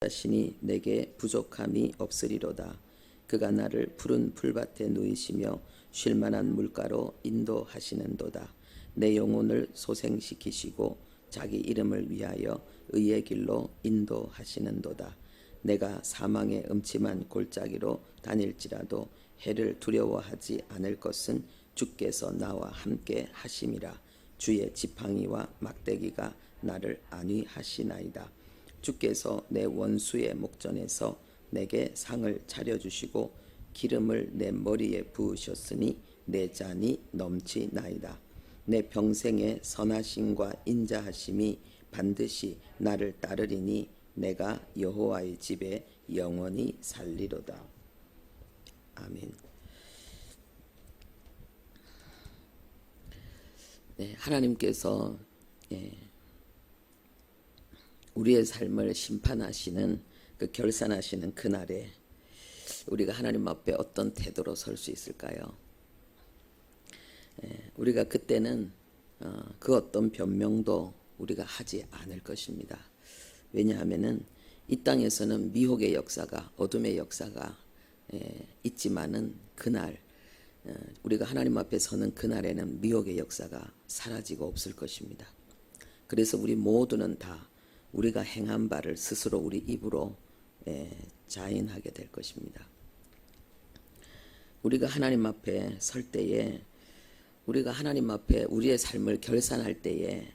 자신이 내게 부족함이 없으리로다. 그가 나를 푸른 풀밭에 누이시며 쉴만한 물가로 인도하시는도다. 내 영혼을 소생시키시고 자기 이름을 위하여 의의 길로 인도하시는도다. 내가 사망의 음침한 골짜기로 다닐지라도 해를 두려워하지 않을 것은 주께서 나와 함께 하심이라. 주의 지팡이와 막대기가 나를 안위하시나이다. 주께서 내 원수의 목전에서 내게 상을 차려주시고 기름을 내 머리에 부으셨으니 내 잔이 넘치나이다. 내 평생의 선하심과 인자하심이 반드시 나를 따르리니 내가 여호와의 집에 영원히 살리로다. 아멘. 네, 하나님께서 예, 우리의 삶을 심판하시는 그 결산하시는 그날에 우리가 하나님 앞에 어떤 태도로 설 수 있을까요? 예, 우리가 그때는 어, 그 어떤 변명도 우리가 하지 않을 것입니다. 왜냐하면은 이 땅에서는 미혹의 역사가 어둠의 역사가 예, 있지만은 그날 어, 우리가 하나님 앞에 서는 그날에는 미혹의 역사가 사라지고 없을 것입니다. 그래서 우리 모두는 다 우리가 행한 바를 스스로 우리 입으로 예, 자인하게 될 것입니다. 우리가 하나님 앞에 설 때에 우리가 하나님 앞에 우리의 삶을 결산할 때에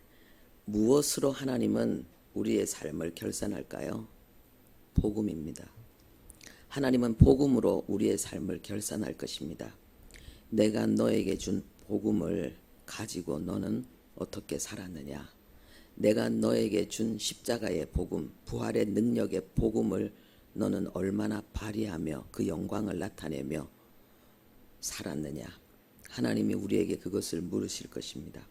무엇으로 하나님은 우리의 삶을 결산할까요? 복음입니다. 하나님은 복음으로 우리의 삶을 결산할 것입니다. 내가 너에게 준 복음을 가지고 너는 어떻게 살았느냐? 내가 너에게 준 십자가의 복음, 부활의 능력의 복음을 너는 얼마나 발휘하며 그 영광을 나타내며 살았느냐? 하나님이 우리에게 그것을 물으실 것입니다.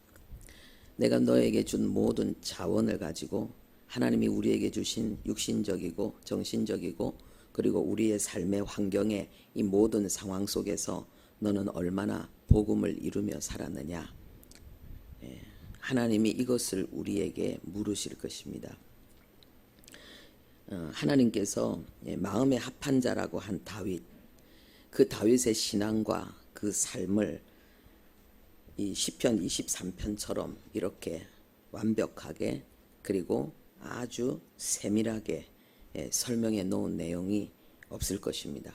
내가 너에게 준 모든 자원을 가지고 하나님이 우리에게 주신 육신적이고 정신적이고 그리고 우리의 삶의 환경의 이 모든 상황 속에서 너는 얼마나 복음을 이루며 살았느냐? 예, 하나님이 이것을 우리에게 물으실 것입니다. 어, 하나님께서 예, 마음의 합한 자라고 한 다윗, 그 다윗의 신앙과 그 삶을 이 시편 23편처럼 이렇게 완벽하게 그리고 아주 세밀하게 예, 설명해 놓은 내용이 없을 것입니다.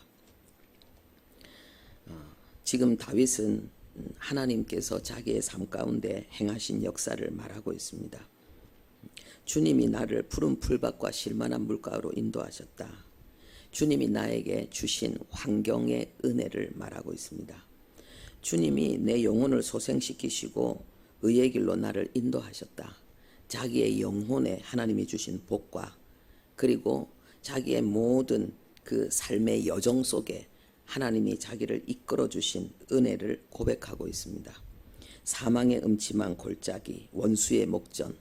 어, 지금 다윗은 하나님께서 자기의 삶 가운데 행하신 역사를 말하고 있습니다. 주님이 나를 푸른 풀밭과 실만한 물가로 인도하셨다. 주님이 나에게 주신 환경의 은혜를 말하고 있습니다. 주님이 내 영혼을 소생시키시고 의의 길로 나를 인도하셨다. 자기의 영혼에 하나님이 주신 복과 그리고 자기의 모든 그 삶의 여정 속에 하나님이 자기를 이끌어 주신 은혜를 고백하고 있습니다. 사망의 음침한 골짜기, 원수의 목전,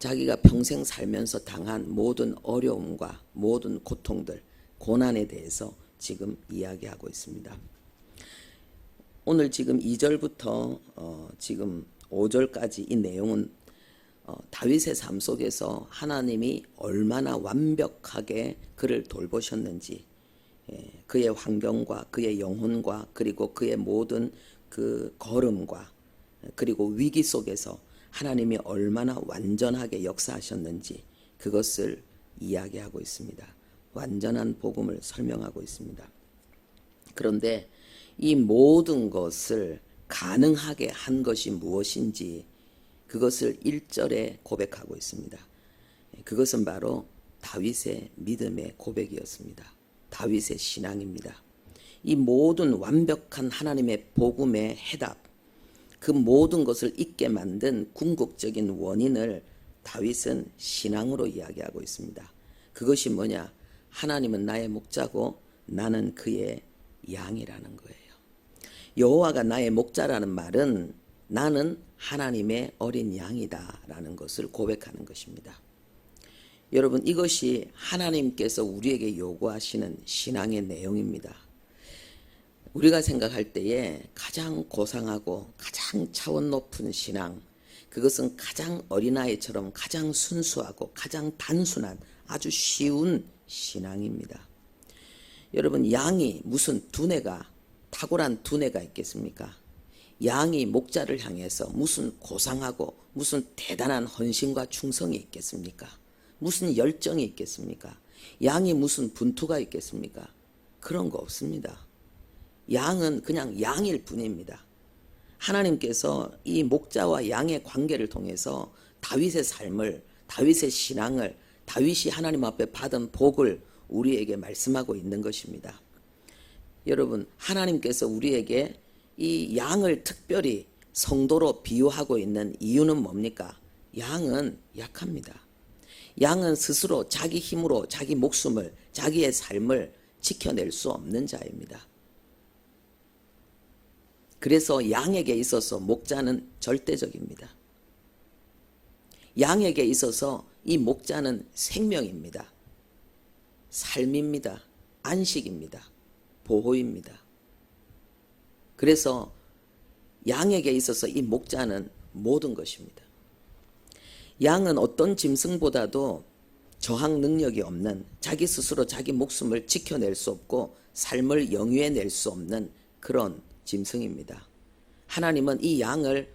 자기가 평생 살면서 당한 모든 어려움과 모든 고통들, 고난에 대해서 지금 이야기하고 있습니다. 오늘 지금 2절부터 어, 지금 5절까지 이 내용은 어, 다윗의 삶 속에서 하나님이 얼마나 완벽하게 그를 돌보셨는지 예, 그의 환경과 그의 영혼과 그리고 그의 모든 그 걸음과 그리고 위기 속에서 하나님이 얼마나 완전하게 역사하셨는지 그것을 이야기하고 있습니다. 완전한 복음을 설명하고 있습니다. 그런데 이 모든 것을 가능하게 한 것이 무엇인지 그것을 1절에 고백하고 있습니다. 그것은 바로 다윗의 믿음의 고백이었습니다. 다윗의 신앙입니다. 이 모든 완벽한 하나님의 복음의 해답, 그 모든 것을 잊게 만든 궁극적인 원인을 다윗은 신앙으로 이야기하고 있습니다. 그것이 뭐냐? 하나님은 나의 목자고 나는 그의 양이라는 거예요. 여호와가 나의 목자라는 말은 나는 하나님의 어린 양이다라는 것을 고백하는 것입니다. 여러분 이것이 하나님께서 우리에게 요구하시는 신앙의 내용입니다. 우리가 생각할 때에 가장 고상하고 가장 차원 높은 신앙, 그것은 가장 어린아이처럼 가장 순수하고 가장 단순한 아주 쉬운 신앙입니다. 여러분 양이 무슨 두뇌가 탁월한 두뇌가 있겠습니까? 양이 목자를 향해서 무슨 고상하고 무슨 대단한 헌신과 충성이 있겠습니까? 무슨 열정이 있겠습니까? 양이 무슨 분투가 있겠습니까? 그런 거 없습니다. 양은 그냥 양일 뿐입니다. 하나님께서 이 목자와 양의 관계를 통해서 다윗의 삶을 다윗의 신앙을 다윗이 하나님 앞에 받은 복을 우리에게 말씀하고 있는 것입니다. 여러분 하나님께서 우리에게 이 양을 특별히 성도로 비유하고 있는 이유는 뭡니까? 양은 약합니다. 양은 스스로 자기 힘으로 자기 목숨을 자기의 삶을 지켜낼 수 없는 자입니다. 그래서 양에게 있어서 목자는 절대적입니다. 양에게 있어서 이 목자는 생명입니다. 삶입니다. 안식입니다. 보호입니다. 그래서 양에게 있어서 이 목자는 모든 것입니다. 양은 어떤 짐승보다도 저항 능력이 없는 자기 스스로 자기 목숨을 지켜낼 수 없고 삶을 영위해낼 수 없는 그런 짐승입니다. 하나님은 이 양을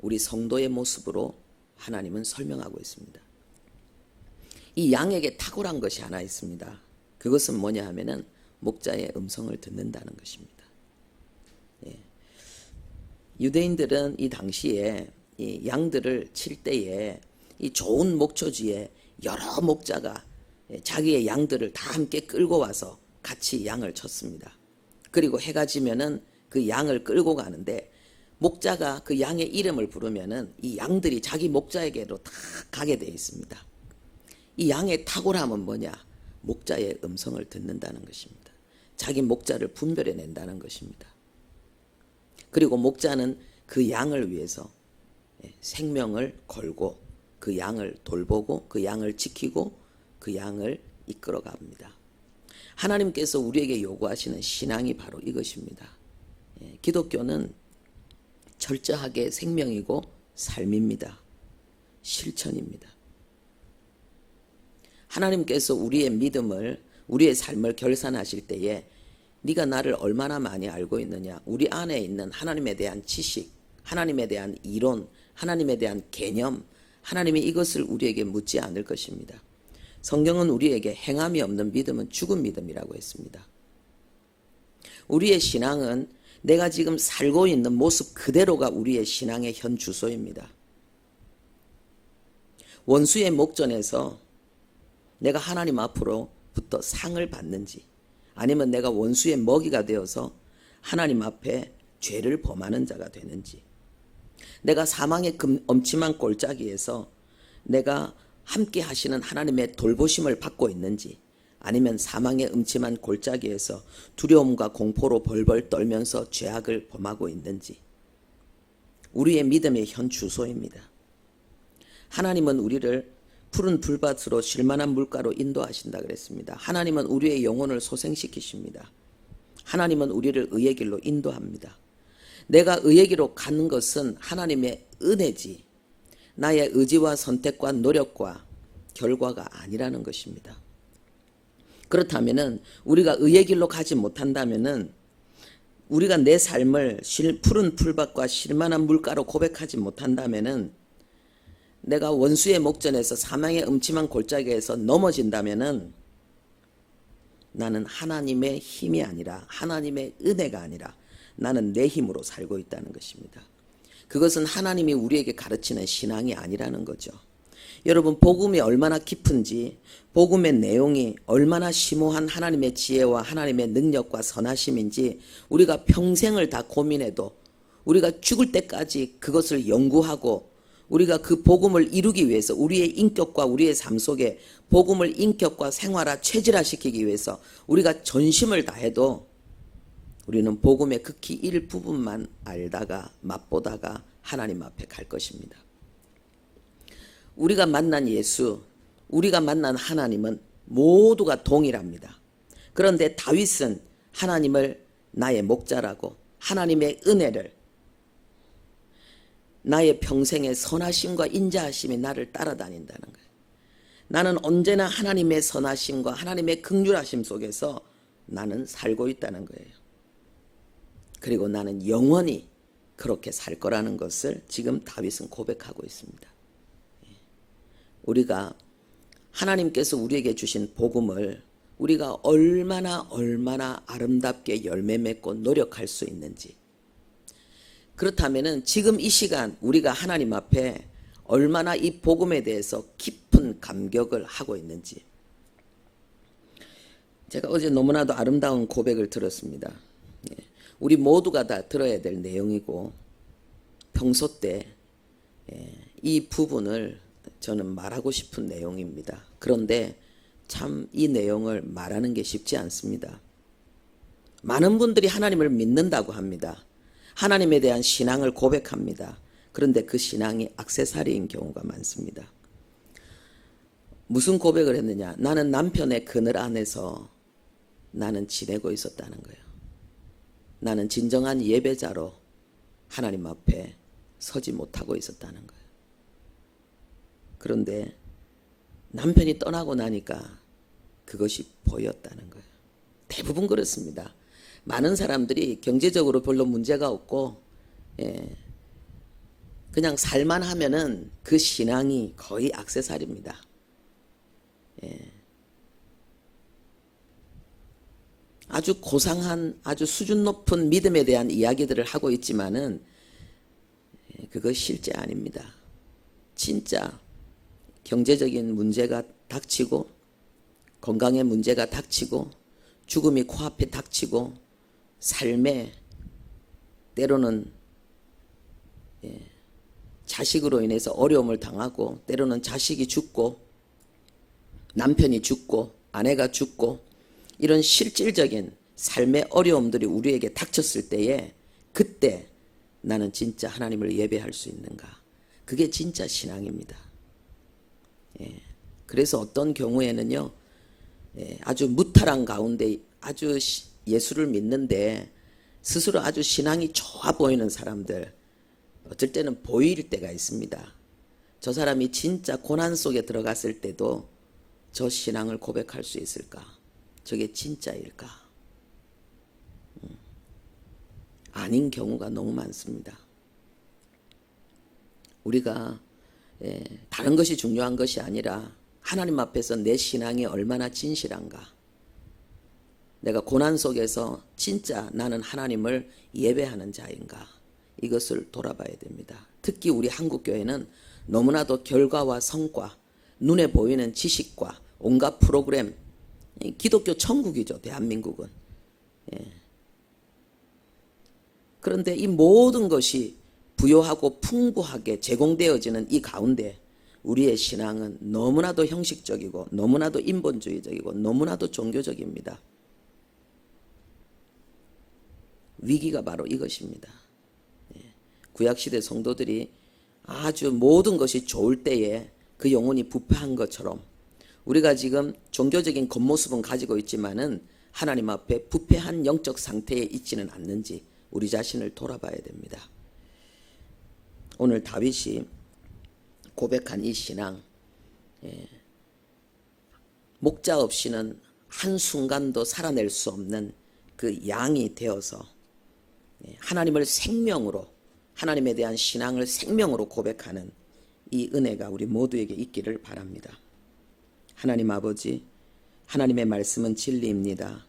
우리 성도의 모습으로 하나님은 설명하고 있습니다. 이 양에게 탁월한 것이 하나 있습니다. 그것은 뭐냐 하면은 목자의 음성을 듣는다는 것입니다. 예. 유대인들은 이 당시에 이 양들을 칠 때에 이 좋은 목초지에 여러 목자가 예, 자기의 양들을 다 함께 끌고 와서 같이 양을 쳤습니다. 그리고 해가 지면은 그 양을 끌고 가는데 목자가 그 양의 이름을 부르면은 이 양들이 자기 목자에게로 다 가게 되어 있습니다. 이 양의 탁월함은 뭐냐? 목자의 음성을 듣는다는 것입니다. 자기 목자를 분별해 낸다는 것입니다. 그리고 목자는 그 양을 위해서 예, 생명을 걸고 그 양을 돌보고 그 양을 지키고 그 양을 이끌어 갑니다. 하나님께서 우리에게 요구하시는 신앙이 바로 이것입니다. 예, 기독교는 철저하게 생명이고 삶입니다. 실천입니다. 하나님께서 우리의 믿음을 우리의 삶을 결산하실 때에 네가 나를 얼마나 많이 알고 있느냐 우리 안에 있는 하나님에 대한 지식 하나님에 대한 이론 하나님에 대한 개념 하나님이 이것을 우리에게 묻지 않을 것입니다. 성경은 우리에게 행함이 없는 믿음은 죽은 믿음이라고 했습니다. 우리의 신앙은 내가 지금 살고 있는 모습 그대로가 우리의 신앙의 현 주소입니다. 원수의 목전에서 내가 하나님 앞으로부터 상을 받는지 아니면 내가 원수의 먹이가 되어서 하나님 앞에 죄를 범하는 자가 되는지 내가 사망의 금, 엄침한 골짜기에서 내가 함께 하시는 하나님의 돌보심을 받고 있는지 아니면 사망의 음침한 골짜기에서 두려움과 공포로 벌벌 떨면서 죄악을 범하고 있는지 우리의 믿음의 현 주소입니다. 하나님은 우리를 푸른 불밭으로 쉴만한 물가로 인도하신다 그랬습니다. 하나님은 우리의 영혼을 소생시키십니다. 하나님은 우리를 의의 길로 인도합니다. 내가 의의 길로 가는 것은 하나님의 은혜지 나의 의지와 선택과 노력과 결과가 아니라는 것입니다. 그렇다면은 우리가 의의 길로 가지 못한다면은 우리가 내 삶을 푸른 풀밭과 실만한 물가로 고백하지 못한다면은 내가 원수의 목전에서 사망의 음침한 골짜기에서 넘어진다면은 나는 하나님의 힘이 아니라 하나님의 은혜가 아니라 나는 내 힘으로 살고 있다는 것입니다. 그것은 하나님이 우리에게 가르치는 신앙이 아니라는 거죠. 여러분 복음이 얼마나 깊은지 복음의 내용이 얼마나 심오한 하나님의 지혜와 하나님의 능력과 선하심인지 우리가 평생을 다 고민해도 우리가 죽을 때까지 그것을 연구하고 우리가 그 복음을 이루기 위해서 우리의 인격과 우리의 삶 속에 복음을 인격과 생활화 체질화시키기 위해서 우리가 전심을 다해도 우리는 복음의 극히 일부분만 알다가 맛보다가 하나님 앞에 갈 것입니다. 우리가 만난 예수, 우리가 만난 하나님은 모두가 동일합니다. 그런데 다윗은 하나님을 나의 목자라고 하나님의 은혜를 나의 평생의 선하심과 인자하심이 나를 따라다닌다는 거예요. 나는 언제나 하나님의 선하심과 하나님의 극률하심 속에서 나는 살고 있다는 거예요. 그리고 나는 영원히 그렇게 살 거라는 것을 지금 다윗은 고백하고 있습니다. 우리가 하나님께서 우리에게 주신 복음을 우리가 얼마나 얼마나 아름답게 열매 맺고 노력할 수 있는지 그렇다면은 지금 이 시간 우리가 하나님 앞에 얼마나 이 복음에 대해서 깊은 감격을 하고 있는지 제가 어제 너무나도 아름다운 고백을 들었습니다. 예. 우리 모두가 다 들어야 될 내용이고 평소 때 이 부분을 저는 말하고 싶은 내용입니다. 그런데 참 이 내용을 말하는 게 쉽지 않습니다. 많은 분들이 하나님을 믿는다고 합니다. 하나님에 대한 신앙을 고백합니다. 그런데 그 신앙이 악세사리인 경우가 많습니다. 무슨 고백을 했느냐? 나는 남편의 그늘 안에서 나는 지내고 있었다는 거예요. 나는 진정한 예배자로 하나님 앞에 서지 못하고 있었다는 거예요. 그런데 남편이 떠나고 나니까 그것이 보였다는 거예요. 대부분 그렇습니다. 많은 사람들이 경제적으로 별로 문제가 없고, 예, 그냥 살만 하면은 그 신앙이 거의 악세사리입니다. 예. 아주 고상한, 아주 수준 높은 믿음에 대한 이야기들을 하고 있지만은 예, 그거 실제 아닙니다. 진짜 경제적인 문제가 닥치고 건강의 문제가 닥치고 죽음이 코앞에 닥치고 삶에 때로는 예, 자식으로 인해서 어려움을 당하고 때로는 자식이 죽고 남편이 죽고 아내가 죽고 이런 실질적인 삶의 어려움들이 우리에게 닥쳤을 때에 그때 나는 진짜 하나님을 예배할 수 있는가? 그게 진짜 신앙입니다. 예. 그래서 어떤 경우에는요, 예, 아주 무탈한 가운데 아주 시- 예수를 믿는데 스스로 아주 신앙이 좋아 보이는 사람들, 어쩔 때는 보일 때가 있습니다. 저 사람이 진짜 고난 속에 들어갔을 때도 저 신앙을 고백할 수 있을까? 저게 진짜일까? 음. 아닌 경우가 너무 많습니다. 우리가 예, 다른 것이 중요한 것이 아니라 하나님 앞에서 내 신앙이 얼마나 진실한가. 내가 고난 속에서 진짜 나는 하나님을 예배하는 자인가. 이것을 돌아봐야 됩니다. 특히 우리 한국교회는 너무나도 결과와 성과, 눈에 보이는 지식과 온갖 프로그램, 이 기독교 천국이죠, 대한민국은. 예. 그런데 이 모든 것이 부요하고 풍부하게 제공되어지는 이 가운데 우리의 신앙은 너무나도 형식적이고 너무나도 인본주의적이고 너무나도 종교적입니다. 위기가 바로 이것입니다. 예. 구약시대 성도들이 아주 모든 것이 좋을 때에 그 영혼이 부패한 것처럼 우리가 지금 종교적인 겉모습은 가지고 있지만은 하나님 앞에 부패한 영적 상태에 있지는 않는지 우리 자신을 돌아봐야 됩니다. 오늘 다윗이 고백한 이 신앙, 예, 목자 없이는 한 순간도 살아낼 수 없는 그 양이 되어서 예, 하나님을 생명으로 하나님에 대한 신앙을 생명으로 고백하는 이 은혜가 우리 모두에게 있기를 바랍니다. 하나님 아버지, 하나님의 말씀은 진리입니다.